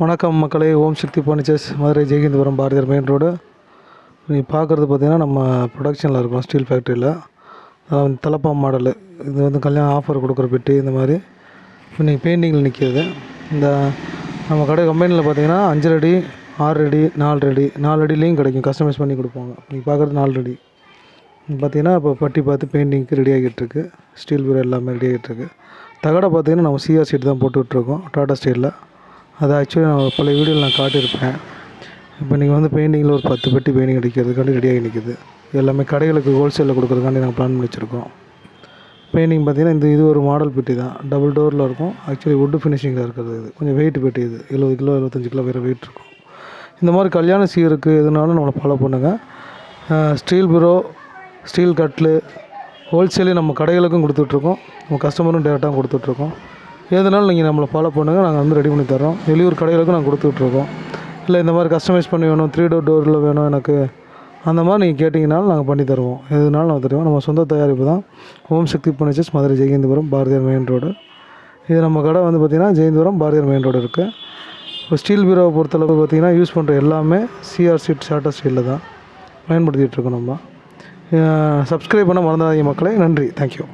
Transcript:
வணக்கம் மக்களே Om Shakti furnitures Madurai Jaihindpuram Bharathiyar main road. நீங்கள் பார்க்குறது பார்த்தீங்கன்னா நம்ம ப்ரொடக்ஷனில் இருக்கோம் ஸ்டீல் ஃபேக்ட்ரியில் அதாவது தலப்பா மாடலு இது வந்து கல்யாணம் ஆஃபர் கொடுக்குற பெட்டி இந்த மாதிரி. இப்போ நீங்கள் பெயிண்டிங்கில் நிற்கிறது இந்த நம்ம கடை கம்பெனியில் பார்த்தீங்கன்னா அஞ்சு அடி ஆறு அடி நாலு அடி நாலு அடிலையும் கிடைக்கும். கஸ்டமைஸ் பண்ணி கொடுப்பாங்க. நீங்கள் பார்க்குறது நாலு அடி. பார்த்தீங்கன்னா இப்போ பட்டி பார்த்து பெயிண்டிங்க்கு ரெடி ஆகிட்டு இருக்கு. ஸ்டீல் பீரோ எல்லாமே ரெடி ஆகிட்டு இருக்கு. தகடை பார்த்தீங்கன்னா நம்ம சிஆர் சீட் தான் போட்டுட்ருக்கோம் டாடா ஸ்டீலில் அது ஆக்சுவலி நான் பழைய வீடியோவில் நான் காட்டியிருப்பேன். இப்போ நீங்கள் வந்து பெயிண்டிங்கில் ஒரு பத்து பெட்டி பெயிண்டிங் அடிக்கிறதுக்காண்டி ரெடியாகி நிற்கிது எல்லாமே கடைகளுக்கு ஹோல்சேலில் கொடுக்குறதுக்காண்டி நாங்கள் பிளான் பண்ணி வச்சுருக்கோம். பெயிண்டிங் பார்த்தீங்கன்னா இந்த இது ஒரு மாடல் பெட்டி தான். டபுள் டோரில் இருக்கும். ஆக்சுவலி வுட்டு ஃபினிஷிங்கில் இருக்கிறது இது. கொஞ்சம் வெயிட் பெட்டி இது. எழுபது கிலோ எழுபத்தஞ்சு கிலோ வேறு வெயிட் இருக்கும். இந்த மாதிரி கல்யாண சீருக்கு எதுனாலும் நம்மளை ஃபாலோ பண்ணுங்கள் ஸ்டீல் பீரோ ஸ்டீல் கட்லு ஹோல்சேலே நம்ம கடைகளுக்கும் கொடுத்துட்ருக்கோம். நம்ம கஸ்டமரும் டேரெக்டாக கொடுத்துட்ருக்கோம். எதுனாலும் நீங்கள் நம்மளை ஃபாலோ பண்ணுங்கள் நாங்கள் வந்து ரெடி பண்ணி தரோம் வெளியூர் கடைகளுக்கும் நாங்கள் கொடுத்துட்ருக்கோம். இல்லை இந்த மாதிரி கஸ்டமைஸ் பண்ணி வேணும் த்ரீ டோர் டோரில் வேணும் எனக்கு அந்த மாதிரி நீங்கள் கேட்டிங்கனாலும் நாங்கள் பண்ணி தருவோம். எதுனாலும் நாங்கள் தருவோம். நம்ம சொந்த தயாரிப்பு தான். Om Shakti furnitures Madurai Jayanthipuram Bharathiyar main road. இது நம்ம கடை வந்து பார்த்திங்கன்னா ஜெயந்திபுரம் பாரதியார் மெயின் ரோடு இருக்குது இப்போ ஸ்டீல் பீரோவை பொறுத்தளவு பார்த்திங்கன்னா யூஸ் பண்ணுற எல்லாமே சிஆர் சீட் ஷார்ட்டர் ஸ்டீலில் தான் பயன்படுத்திகிட்ருக்கோம் நம்ம. சப்ஸ்கிரைப் பண்ண மறந்துடாதீங்க மக்களே. நன்றி. தேங்க்யூ